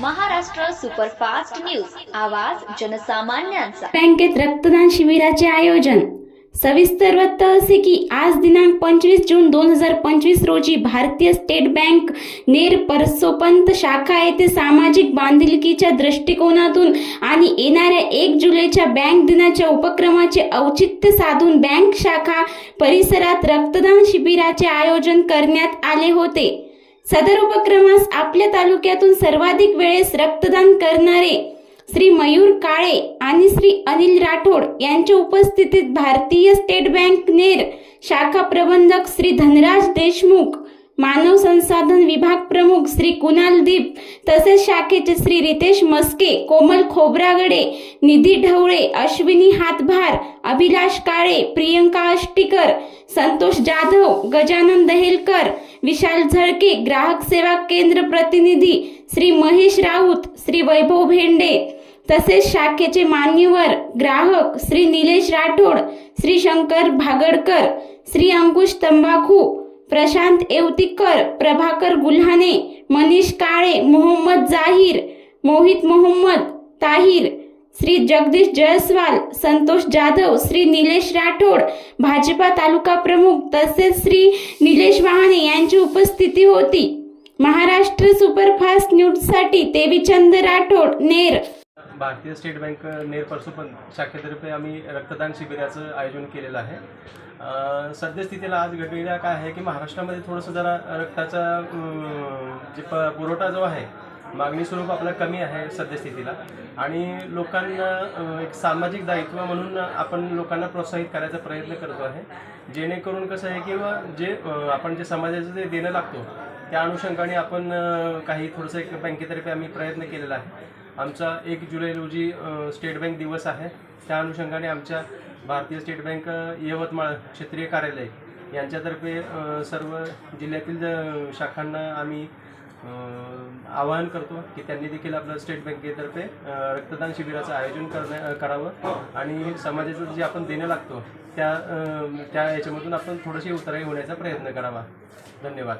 Maharashtra superfast news. आवाज जनसामान्यांचा. बँकेत रक्तदान शिबिराचे आयोजन. सविस्तर वृत्त असे की आज दिनांक पंचवीस जून दोन हजार पंचवीस रोजी भारतीय स्टेट बँक नेर परसोपंत शाखा येथे सामाजिक बांधिलकीच्या दृष्टिकोनातून आणि येणाऱ्या एक जुलैच्या बँक दिनाच्या उपक्रमाचे औचित्य साधून बँक शाखा परिसरात रक्तदान शिबिराचे आयोजन करण्यात आले होते. सदर उपक्रमास आपल्या तालुक्यातून सर्वाधिक वेळेस रक्तदान करणारे श्री मयूर काळे आणि श्री अनिल राठोड यांच्या उपस्थितीत भारतीय स्टेट बँक नेर शाखा प्रबंधक श्री धनराज देशमुख मानव संसाधन विभाग प्रमुख श्री कुणाल दीप तसेच शाखेचे श्री रितेश मस्के कोमल खोब्रागडे निधी ढवळे अश्विनी हातभार अभिलाष काळे प्रियंका अष्टीकर संतोष जाधव गजानन दहेलकर विशाल झळके ग्राहक सेवा केंद्र प्रतिनिधी श्री महेश राऊत श्री वैभव भेंडे तसेच शाखेचे मान्यवर ग्राहक श्री निलेश राठोड श्री शंकर भागडकर श्री अंकुश तंबाखू प्रशांत येवतीकर प्रभाकर गुल्हाने मनीष काळे मोहम्मद जाहीर मोहित मोहम्मद ताहिर श्री जगदीश जयस्वाल संतोष जाधव श्री निलेश राठोड भाजपा तालुका प्रमुख तसेच श्री निलेश वहाने यांची उपस्थिती होती. महाराष्ट्र सुपरफास्ट न्यूजसाठी देवीचंद राठोड नेर. भारतीय स्टेट बँक नेर परसोपन शाखेतर्फे आम्ही रक्तदान शिबिराचं आयोजन केलेलं आहे. सद्यस्थितीला आज घडलेल्या काय आहे की महाराष्ट्रामध्ये थोडंसं जरा रक्ताचा जे प पुरवठा जो आहे मागणी स्वरूप आपला कमी आहे सद्यस्थितीला. आणि लोकांना एक सामाजिक दायित्व म्हणून आपण लोकांना प्रोत्साहित करायचा प्रयत्न करतो आहे. जेणेकरून कसं आहे किंवा जे आपण जे समाजाचं जे देणं लागतो त्या अनुषंगाने आपण काही थोडंसं एक बँकेतर्फे आम्ही प्रयत्न केलेला आहे. आमचा एक जुलै रोजी स्टेट बँक दिवस आहे. त्या अनुषंगाने आमच्या भारतीय स्टेट बँक यवतमाळ क्षेत्रीय कार्यालय यांच्यातर्फे सर्व जिल्ह्यातील शाखांना आम्ही आवाहन करतो की त्यांनी देखील आपलं स्टेट बँकेतर्फे रक्तदान शिबिराचं आयोजन करण्या करावं. आणि समाजाचं जे आपण देणं लागतो त्या त्या याच्यामधून आपण थोडीशी उतराई होण्याचा प्रयत्न करावा. धन्यवाद.